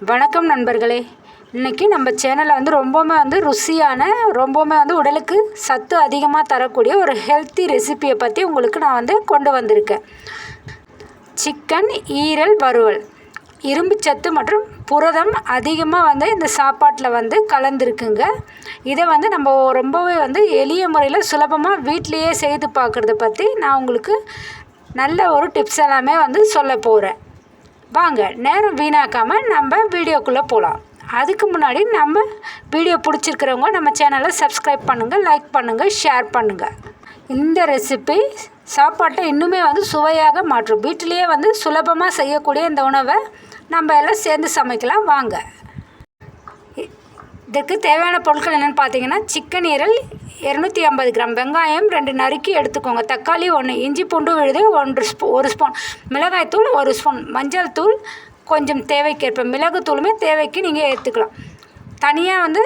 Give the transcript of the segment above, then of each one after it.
வணக்கம் நண்பர்களே. இன்றைக்கி நம்ம சேனலில் வந்து ரொம்பவுமே வந்து ருசியான ரொம்பவுமே வந்து உடலுக்கு சத்து அதிகமாக தரக்கூடிய ஒரு ஹெல்த்தி ரெசிப்பியை பற்றி உங்களுக்கு நான் வந்து கொண்டு வந்திருக்கேன். சிக்கன் ஈரல் வறுவல். இரும்பு சத்து மற்றும் புரதம் அதிகமாக வந்து இந்த சாப்பாட்டில் வந்து கலந்துருக்குங்க. இதை வந்து நம்ம ரொம்பவே வந்து எளிய முறையில் சுலபமாக வீட்டிலையே செய்து பார்க்குறத பற்றி நான் உங்களுக்கு நல்ல ஒரு டிப்ஸ் எல்லாமே வந்து சொல்ல போகிறேன் வாங்க நேரம் வீணாக்காமல் நம்ம வீடியோக்குள்ளே போகலாம் அதுக்கு முன்னாடி நம்ம வீடியோ பிடிச்சிருக்கிறவங்க நம்ம சேனலை சப்ஸ்கிரைப் பண்ணுங்கள் லைக் பண்ணுங்கள் ஷேர் பண்ணுங்கள் இந்த ரெசிபி சாப்பாட்டை இன்னுமே வந்து சுவையாக மாற்றும். வீட்டிலேயே வந்து சுலபமாக செய்யக்கூடிய இந்த உணவை நம்ம எல்லாம் சேர்ந்து சமைக்கலாம். வாங்க. இதுக்கு தேவையான பொருட்கள் என்னென்னு பார்த்தீங்கன்னா சிக்கன் ஈரல் இரநூத்தி ஐம்பது கிராம் வெங்காயம் ரெண்டு நறுக்கி எடுத்துக்கோங்க. தக்காளி ஒன்று இஞ்சி பூண்டு விழுது ஒன்று ஸ்பூ ஒரு ஸ்பூன் மிளகாய்த்தூள் ஒரு ஸ்பூன் மஞ்சள் தூள் கொஞ்சம் தேவைக்கேற்ப. மிளகுத்தூளுமே தேவைக்கு நீங்கள் எடுத்துக்கலாம் தனியாக வந்து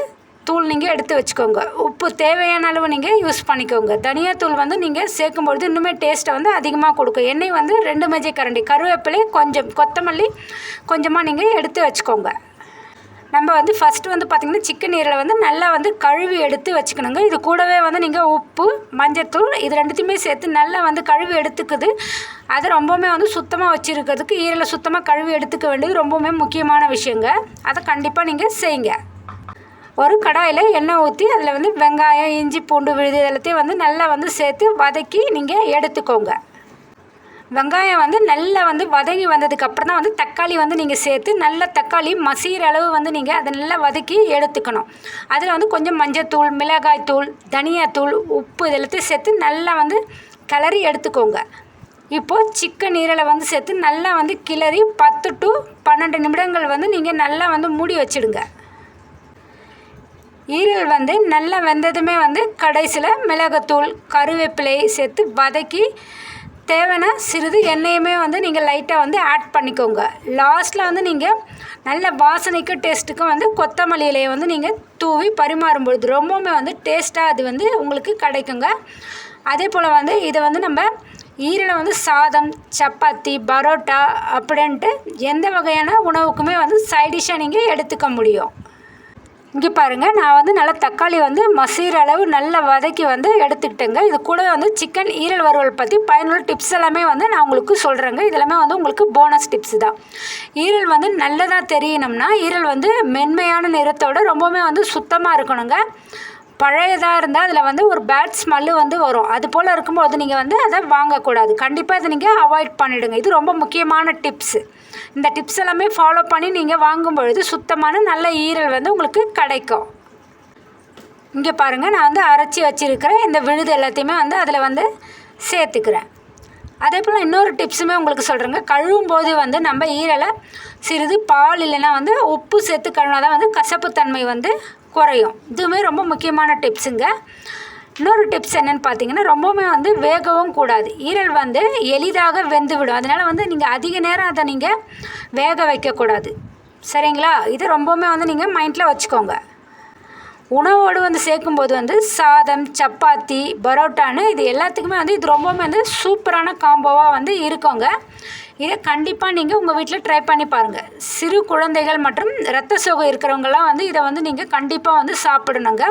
தூள் நீங்கள் எடுத்து வச்சுக்கோங்க. உப்பு தேவையான அளவு நீங்கள் யூஸ் பண்ணிக்கோங்க. தனியாத்தூள் வந்து நீங்கள் சேர்க்கும்பொழுது இன்னுமே டேஸ்ட்டை வந்து அதிகமாக கொடுக்கும். எண்ணெய் வந்து ரெண்டு மஞ்சள் கரண்டி கருவேப்பிலை கொஞ்சம் கொத்தமல்லி கொஞ்சமாக நீங்கள் எடுத்து வச்சுக்கோங்க. நம்ம வந்து ஃபஸ்ட்டு வந்து பார்த்திங்கன்னா சிக்கன் ஈரலை வந்து நல்லா வந்து கழுவி எடுத்து வச்சுக்கணுங்க. இது கூடவே வந்து நீங்கள் உப்பு மஞ்சத்தூள் இது ரெண்டுத்தையுமே சேர்த்து நல்லா வந்து கழுவி எடுத்துக்குது. அது ரொம்பவுமே வந்து சுத்தமாக வச்சுருக்கிறதுக்கு ஈரலை சுத்தமாக கழுவி எடுத்துக்க வேண்டியது ரொம்பவுமே முக்கியமான விஷயங்க. அதை கண்டிப்பாக நீங்கள் செய்யுங்க. ஒரு கடாயில் எண்ணெய் ஊற்றி அதில் வந்து வெங்காயம் இஞ்சி பூண்டு விழுது எல்லாத்தையும் வந்து நல்லா வந்து சேர்த்து வதக்கி நீங்கள் எடுத்துக்கோங்க. வெங்காயம் வந்து நல்லா வந்து வதங்கி வந்ததுக்கப்புறம் தான் வந்து தக்காளி வந்து நீங்கள் சேர்த்து நல்ல தக்காளி மசிகிற அளவு வந்து நீங்கள் அதை நல்லா வதக்கி எடுத்துக்கணும். அதில் வந்து கொஞ்சம் மஞ்சத்தூள் மிளகாய்த்தூள் தனியாத்தூள் உப்பு இதெல்லாத்தையும் சேர்த்து நல்லா வந்து கிளறி எடுத்துக்கோங்க. இப்போது சிக்கன் ஈரலை வந்து சேர்த்து நல்லா வந்து கிளறி பத்து டு பன்னெண்டு நிமிடங்கள் வந்து நீங்கள் நல்லா வந்து மூடி வச்சிடுங்க. ஈரல் வந்து நல்லா வெந்ததுமே வந்து கடைசியில் மிளகாத்தூள் கருவேப்பிலை சேர்த்து வதக்கி தேவையான சிறிது எண்ணெயுமே வந்து நீங்கள் லைட்டாக வந்து ஆட் பண்ணிக்கோங்க. லாஸ்ட்டில் வந்து நீங்கள் நல்ல வாசனைக்கும் டேஸ்ட்டுக்கும் வந்து கொத்தமல்லி இலையை வந்து நீங்கள் தூவி பரிமாறும் பொழுது ரொம்பவுமே வந்து டேஸ்ட்டாக அது வந்து உங்களுக்கு கிடைக்குங்க. அதே போல் வந்து இதை வந்து நம்ம ஈரலை வந்து சாதம் சப்பாத்தி பரோட்டா அப்படின்ட்டு எந்த வகையான உணவுக்குமே வந்து சைடிஷாக நீங்கள் எடுத்துக்க முடியும். இங்கே பாருங்கள் நான் வந்து நல்லா தக்காளி வந்து மசீர அளவு நல்லா வதக்கி வந்து எடுத்துக்கிட்டேங்க. இது கூட வந்து சிக்கன் ஈரல் வறுவல் பற்றி பயனுள்ள டிப்ஸ் எல்லாமே வந்து நான் உங்களுக்கு சொல்கிறேங்க இதெல்லாமே வந்து உங்களுக்கு போனஸ் டிப்ஸ் தான். ஈரல் வந்து நல்லதாக தெரியணும்னா ஈரல் வந்து மென்மையான நிறத்தோடு ரொம்பவுமே வந்து சுத்தமாக இருக்கணுங்க. பழையதாக இருந்தால் அதில் வந்து ஒரு பேட் ஸ்மெல்லு வந்து வரும். அது போல் இருக்கும்போது நீங்கள் வந்து அதை வாங்கக்கூடாது. கண்டிப்பாக இதை நீங்கள் அவாய்ட் பண்ணிவிடுங்க இது ரொம்ப முக்கியமான டிப்ஸு இந்த டிப்ஸ் எல்லாமே ஃபாலோ பண்ணி நீங்கள் வாங்கும் பொழுது சுத்தமான நல்ல ஈரல் வந்து உங்களுக்கு கிடைக்கும். இங்கே பாருங்கள் நான் வந்து அரைச்சி வச்சுருக்கிற இந்த விழுது எல்லாத்தையுமே வந்து அதில் வந்து சேர்த்துக்கிறேன். அதே போல் இன்னொரு டிப்ஸுமே உங்களுக்கு சொல்கிறேங்க கழுவும் போது வந்து நம்ம ஈரலை சிறிது பால் இல்லைன்னா வந்து உப்பு சேர்த்து கழுவினா தான் வந்து கசப்புத்தன்மை வந்து குறையும். இதுவுமே ரொம்ப முக்கியமான டிப்ஸுங்க இன்னொரு டிப்ஸ் என்னென்னு பார்த்தீங்கன்னா ரொம்பவுமே வந்து வேகவும் கூடாது. ஈரல் வந்து எளிதாக வெந்து விடும் அதனால் வந்து நீங்கள் அதிக நேரம் அதை நீங்கள் வேக வைக்கக்கூடாது. சரிங்களா? இது ரொம்பவுமே வந்து நீங்கள் மைண்டில் வச்சுக்கோங்க. உணவோடு வந்து சேர்க்கும்போது வந்து சாதம் சப்பாத்தி பரோட்டான்னு இது எல்லாத்துக்குமே வந்து இது ரொம்பவுமே வந்து சூப்பரான காம்போவாக வந்து இருக்குங்க. இதை கண்டிப்பாக நீங்கள் உங்கள் வீட்டில் ட்ரை பண்ணி பாருங்கள் சிறு குழந்தைகள் மற்றும் இரத்த சோகை இருக்கிறவங்கலாம் வந்து இதை வந்து நீங்கள் கண்டிப்பாக வந்து சாப்பிடணுங்க.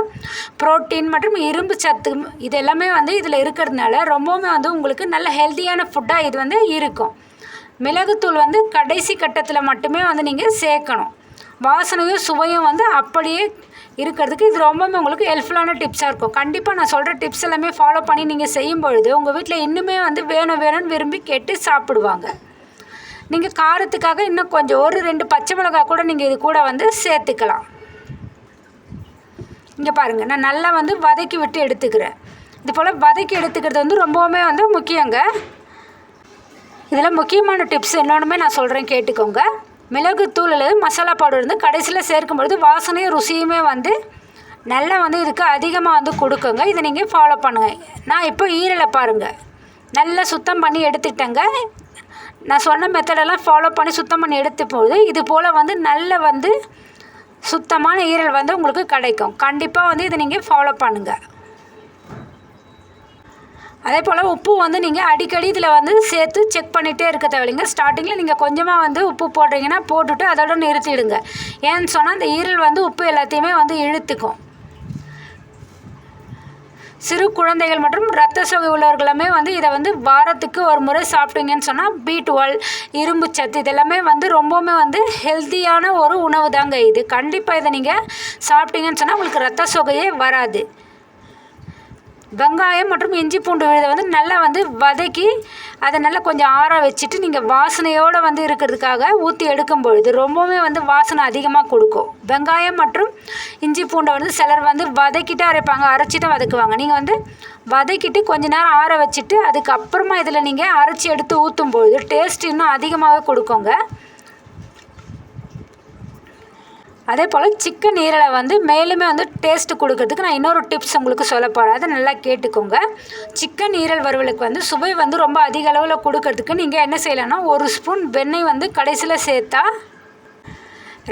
ப்ரோட்டீன் மற்றும் இரும்பு சத்து இது எல்லாமே வந்து இதில் இருக்கிறதுனால ரொம்பவுமே வந்து உங்களுக்கு நல்ல ஹெல்த்தியான ஃபுட்டாக இது வந்து இருக்கும். மிளகுத்தூள் வந்து கடைசி கட்டத்தில் மட்டுமே வந்து நீங்கள் சேர்க்கணும். வாசனையும் சுவையும் வந்து அப்படியே இருக்கிறதுக்கு இது ரொம்பவுமே உங்களுக்கு ஹெல்ப்ஃபுல்லான டிப்ஸாக இருக்கும். கண்டிப்பாக நான் சொல்கிற டிப்ஸ் எல்லாமே ஃபாலோ பண்ணி நீங்கள் செய்யும் பொழுது உங்கள் வீட்டில் இன்னுமே வந்து வேணும் வேணும்னு விரும்பி கேட்டு சாப்பிடுவாங்க. நீங்கள் காரத்துக்காக இன்னும் கொஞ்சம் ஒரு ரெண்டு பச்சை மிளகா கூட நீங்கள் இது கூட வந்து சேர்த்துக்கலாம். இங்கே பாருங்கள் நான் நல்லா வந்து வதக்கி விட்டு எடுத்துக்கிறேன். இது போல் வதக்கி எடுத்துக்கிறது வந்து ரொம்பவுமே வந்து முக்கியங்க. இதில் முக்கியமான டிப்ஸ் என்னொன்றுமே நான் சொல்கிறேன் கேட்டுக்கோங்க. மிளகு தூள் அல்லது மசாலா பவுடர் வந்து கடைசியில் சேர்க்கும் பொழுது வாசனையும் ருசியுமே வந்து நல்லா வந்து இதுக்கு அதிகமாக வந்து கொடுக்குங்க. இதை நீங்கள் ஃபாலோ பண்ணுங்கள் நான் இப்போ ஈரலை பாருங்கள் நல்லா சுத்தம் பண்ணி எடுத்துட்டேங்க. நான் சொன்ன மெத்தடெல்லாம் ஃபாலோ பண்ணி சுத்தம் பண்ணி எடுத்த போது இது போல் வந்து நல்ல வந்து சுத்தமான ஈரல் வந்து உங்களுக்கு கிடைக்கும். கண்டிப்பாக வந்து இதை நீங்கள் ஃபாலோ பண்ணுங்கள் அதே போல் உப்பு வந்து நீங்கள் அடிக்கடி இதில் வந்து சேர்த்து செக் பண்ணிகிட்டே இருக்க தேவையில்லைங்க. ஸ்டார்டிங்கில் நீங்கள் கொஞ்சமாக வந்து உப்பு போடுறீங்கன்னா போட்டுட்டு அதோட நிறுத்திடுங்க. ஏன்னு சொன்னால் அந்த ஈரல் வந்து உப்பு எல்லாத்தையுமே வந்து இழுத்துக்கும். சிறு குழந்தைகள் மற்றும் இரத்த சோகை உள்ளவர்களுமே வந்து இதை வந்து வாரத்துக்கு ஒரு முறை சாப்பிட்டீங்கன்னு சொன்னால் பி டுவெல் இரும்பு சத்து இதெல்லாமே வந்து ரொம்பவுமே வந்து ஹெல்த்தியான ஒரு உணவு தாங்க இது. கண்டிப்பாக இதை நீங்கள் சாப்பிட்டீங்கன்னு சொன்னால் உங்களுக்கு ரத்த சோகையே வராது. வெங்காயம் மற்றும் இஞ்சி பூண்டு விழுதை வந்து நல்லா வந்து வதக்கி அதை நல்லா கொஞ்சம் ஆற வச்சுட்டு நீங்கள் வாசனையோடு வந்து இருக்கிறதுக்காக ஊற்றி எடுக்கும் பொழுது ரொம்பவுமே வந்து வாசனை அதிகமாக கொடுக்கும். வெங்காயம் மற்றும் இஞ்சி பூண்டை வந்து சிலர் வந்து வதக்கிட்டு அரைப்பாங்க அரைச்சிட்டு வதக்குவாங்க. நீங்கள் வந்து வதக்கிட்டு கொஞ்ச நேரம் ஆற வச்சுட்டு அதுக்கப்புறமா இதில் நீங்கள் அரைச்சி எடுத்து ஊற்றும் பொழுது டேஸ்ட் இன்னும் அதிகமாகவே கொடுக்குங்க. அதே போல் சிக்கன் ஈரலை வந்து மேலுமே வந்து டேஸ்ட்டு கொடுக்கறதுக்கு நான் இன்னொரு டிப்ஸ் உங்களுக்கு சொல்ல போகிறேன் அதை நல்லா கேட்டுக்கோங்க. சிக்கன் ஈரல் வறுவலுக்கு வந்து சுவை வந்து ரொம்ப அதிக அளவில் கொடுக்கறதுக்கு நீங்கள் என்ன செய்யலாம்னா ஒரு ஸ்பூன் வெண்ணெய் வந்து கடைசியில் சேர்த்தா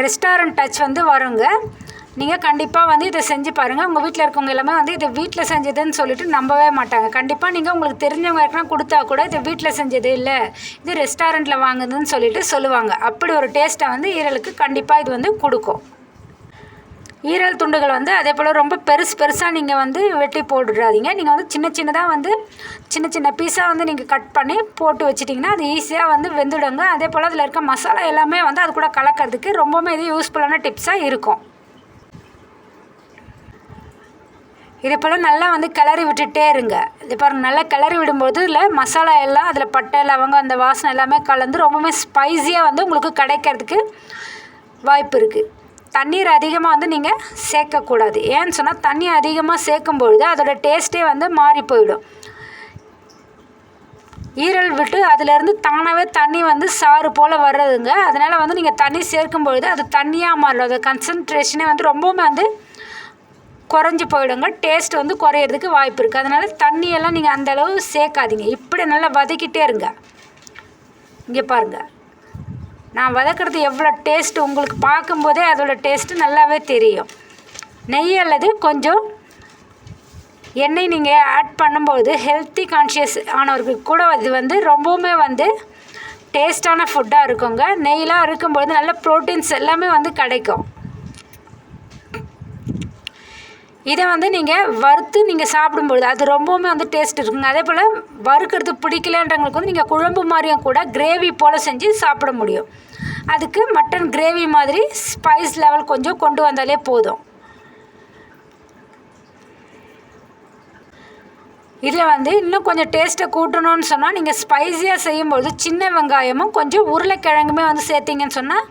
ரெஸ்டாரண்ட் டச் வந்து வருங்க. நீங்கள் கண்டிப்பாக வந்து இதை செஞ்சு பாருங்கள் உங்கள் வீட்டில் இருக்கவங்க எல்லாமே வந்து இதை வீட்டில் செஞ்சதுன்னு சொல்லிட்டு நம்பவே மாட்டாங்க. கண்டிப்பாக நீங்கள் உங்களுக்கு தெரிஞ்சவங்க யாருக்குனா கொடுத்தா கூட இதை வீட்டில் செஞ்சது இல்லை. இது ரெஸ்டாரண்ட்டில் வாங்குதுன்னு சொல்லிட்டு சொல்லுவாங்க. அப்படி ஒரு டேஸ்ட்டை வந்து ஈரலுக்கு கண்டிப்பாக இது வந்து கொடுக்கும். ஈரல் துண்டுகள் வந்து அதே போல் ரொம்ப பெருசு பெருசாக நீங்கள் வந்து வெட்டி போட்டுடாதீங்க நீங்கள் வந்து சின்ன சின்னதாக வந்து சின்ன சின்ன பீஸாக வந்து நீங்கள் கட் பண்ணி போட்டு வச்சிட்டிங்கன்னா அது ஈஸியாக வந்து வெந்துடுங்க. அதே போல் அதில் இருக்க மசாலா எல்லாமே வந்து அது கூட கலக்கிறதுக்கு ரொம்பவுமே இது யூஸ்ஃபுல்லான டிப்ஸாக இருக்கும். இதை போல் நல்லா வந்து கிளறி விட்டுட்டே இருங்க. இது பாருங்கள் நல்லா கிளறி விடும்போது இதில் மசாலா எல்லாம் அதில் பட்டை லவங்கம் அந்த வாசனை எல்லாமே கலந்து ரொம்பவுமே ஸ்பைஸியாக வந்து உங்களுக்கு கிடைக்கிறதுக்கு வாய்ப்பு இருக்குது தண்ணீர் அதிகமாக வந்து நீங்கள் சேர்க்கக்கூடாது. ஏன்னு சொன்னால் தண்ணி அதிகமாக சேர்க்கும் பொழுது அதோடய டேஸ்ட்டே வந்து மாறி போயிடும். ஈரல் விட்டு அதிலேருந்து தானாகவே தண்ணி வந்து சாறு போல் வர்றதுங்க. அதனால் வந்து நீங்கள் தண்ணி சேர்க்கும் பொழுது அது தண்ணியாக மாறிடும். அது கன்சன்ட்ரேஷனே வந்து ரொம்பவுமே வந்து குறைஞ்சி போயிடுங்க. டேஸ்ட் வந்து குறையிறதுக்கு வாய்ப்பு இருக்குது அதனால் தண்ணியெல்லாம் நீங்கள் அந்தளவு சேர்க்காதீங்க இப்படி நல்லா வதக்கிட்டே இருங்க. இங்கே பாருங்கள் நான் வதக்கிறது எவ்வளோ டேஸ்ட்டு உங்களுக்கு பார்க்கும்போதே அதோடய டேஸ்ட்டு நல்லாவே தெரியும். நெய் அல்லது கொஞ்சம் எண்ணெய் நீங்கள் ஆட் பண்ணும்போது ஹெல்த்தி கான்ஷியஸ் ஆனவர்களுக்கு கூட இது வந்து ரொம்பவுமே வந்து டேஸ்டான ஃபுட்டாக இருக்குங்க. நெய்லாம் இருக்கும்பொழுது நல்ல ப்ரோட்டீன்ஸ் எல்லாமே வந்து கிடைக்கும். இதை வந்து நீங்கள் வறுத்து நீங்கள் சாப்பிடும்பொழுது அது ரொம்பவுமே வந்து டேஸ்ட் இருக்குங்க அதே போல் வறுக்கிறது பிடிக்கலன்றவங்களுக்கு வந்து நீங்கள் குழம்பு மாதிரியும் கூட கிரேவி போல் செஞ்சு சாப்பிட முடியும். அதுக்கு மட்டன் கிரேவி மாதிரி ஸ்பைஸ் லெவல் கொஞ்சம் கொண்டு வந்தாலே போதும். இதில் வந்து இன்னும் கொஞ்சம் டேஸ்ட்டை கூட்டணும்னு சொன்னால் நீங்கள் ஸ்பைஸியாக செய்யும்போது சின்ன வெங்காயமும் கொஞ்சம் உருளைக்கிழங்குமே வந்து சேர்த்திங்கன்னு சொன்னால்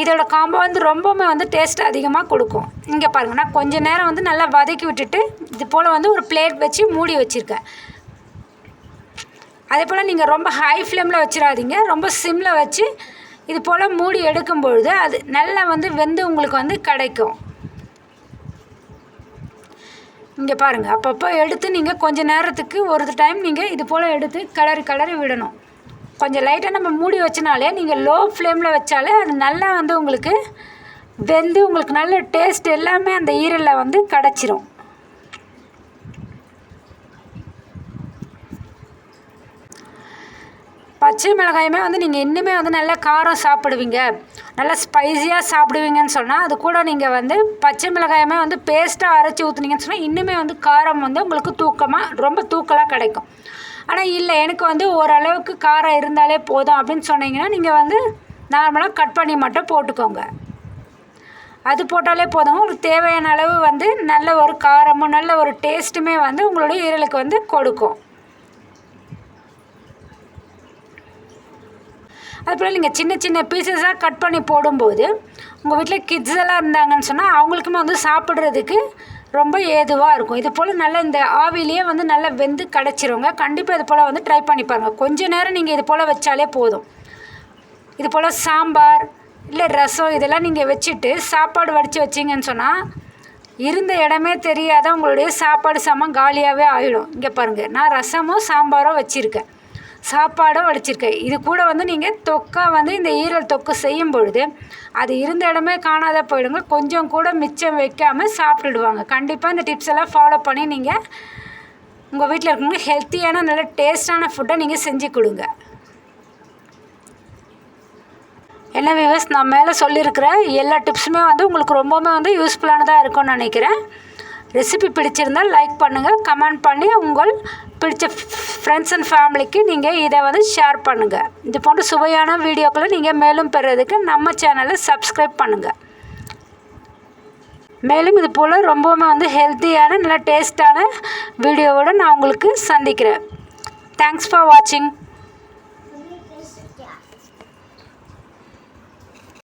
இதோட காம்போ வந்து ரொம்பவுமே வந்து டேஸ்ட் அதிகமாக கொடுக்கும். இங்கே பாருங்கள் நான் கொஞ்சம் நேரம் வந்து நல்லா வதக்கி விட்டுட்டு இது போல் வந்து ஒரு பிளேட் வச்சு மூடி வச்சுருக்கேன். அதே போல் நீங்கள் ரொம்ப ஹை ஃப்ளேமில் வச்சிடாதீங்க. ரொம்ப சிம்மில் வச்சு இது போல் மூடி எடுக்கும் பொழுது அது நல்லா வந்து வெந்து உங்களுக்கு வந்து கிடைக்கும். இங்கே பாருங்கள் அப்பப்போ எடுத்து நீங்கள் கொஞ்சம் நேரத்துக்கு ஒரு டைம் நீங்கள் இது போல் எடுத்து கலரி கலரி விடணும். கொஞ்சம் லைட்டாக நம்ம மூடி வச்சனாலே நீங்கள் லோ ஃப்ளேமில் வச்சாலே அது நல்லா வந்து உங்களுக்கு வெந்து உங்களுக்கு நல்ல டேஸ்ட் எல்லாமே அந்த ஈரலில் வந்து கிடச்சிரும். பச்சை மிளகாயுமே வந்து நீங்கள் இன்னுமே வந்து நல்லா காரம் சாப்பிடுவீங்க. நல்லா ஸ்பைஸியாக சாப்பிடுவீங்கன்னு சொன்னால் அது கூட நீங்கள் வந்து பச்சை மிளகாயமே வந்து பேஸ்ட்டாக அரைச்சி ஊற்றுனீங்கன்னு சொன்னால் இன்னுமே வந்து காரம் வந்து உங்களுக்கு தூக்கமாக ரொம்ப தூக்கலாக கிடைக்கும். ஆனால் இல்லை எனக்கு வந்து ஓரளவுக்கு காரம் இருந்தாலே போதும் அப்படின்னு சொன்னீங்கன்னா நீங்கள் வந்து நார்மலாக கட் பண்ணி மட்டும் போட்டுக்கோங்க. அது போட்டாலே போதும் உங்களுக்கு தேவையான அளவு வந்து நல்ல ஒரு காரமும் நல்ல ஒரு டேஸ்ட்டுமே வந்து உங்களுடைய ஈரலுக்கு வந்து கொடுக்கும். அதுபோல் நீங்கள் சின்ன சின்ன பீசஸாக கட் பண்ணி போடும்போது உங்கள் வீட்டில் கிட்ஸ் எல்லாம் இருந்தாங்கன்னு சொன்னால் அவங்களுக்குமே வந்து சாப்பிட்றதுக்கு ரொம்ப ஏதுவாக இருக்கும். இது போல் நல்லா இந்த ஆவிலேயே வந்து நல்லா வெந்து கிடச்சிருங்க. கண்டிப்பாக இது போல் வந்து ட்ரை பண்ணி பாருங்கள் கொஞ்ச நேரம் நீங்கள் இது போல் வச்சாலே போதும். இது போல் சாம்பார் இல்லை ரசம் இதெல்லாம் நீங்கள் வச்சுட்டு சாப்பாடு வடித்து வச்சிங்கன்னு சொன்னால் இருந்த இடமே தெரியாத உங்களுடைய சாப்பாடு சாமான் காலியாகவே ஆகிடும் இங்கே பாருங்கள் நான் ரசமும் சாம்பாரும் வச்சுருக்கேன். சாப்பாடும் வடிச்சிருக்கேன் இது கூட வந்து நீங்கள் தொக்கா வந்து இந்த ஈரல் தொக்கு செய்யும் பொழுது அது இருந்த இடமே காணாத போயிடுங்க. கொஞ்சம் கூட மிச்சம் வைக்காமல் சாப்பிட்டுடுவாங்க. கண்டிப்பாக இந்த டிப்ஸ் எல்லாம் ஃபாலோ பண்ணி நீங்கள் உங்கள் வீட்டில் இருக்கவங்க ஹெல்த்தியான நல்ல டேஸ்டான ஃபுட்டை நீங்கள் செஞ்சு கொடுங்க. என்ன விவஸ் நான் மேலே சொல்லியிருக்கிற எல்லா டிப்ஸுமே வந்து உங்களுக்கு ரொம்பவுமே வந்து யூஸ்ஃபுல்லானதாக இருக்கும்னு நினைக்கிறேன். ரெசிபி பிடிச்சிருந்தால் லைக் பண்ணுங்கள் கமெண்ட் பண்ணி உங்கள் பிடிச்ச ஃப்ரெண்ட்ஸ் அண்ட் ஃபேமிலிக்கு நீங்கள் இதை வந்து ஷேர் பண்ணுங்கள் இது போன்ற சுவையான வீடியோக்களை நீங்கள் மேலும் பெறுறதுக்கு நம்ம சேனலை சப்ஸ்கிரைப் பண்ணுங்கள் மேலும் இது போல் ரொம்பவுமே வந்து ஹெல்த்தியான நல்ல டேஸ்ட்டான வீடியோவோடு நான் உங்களுக்கு சந்திக்கிறேன். தேங்க்ஸ் ஃபார் வாட்சிங்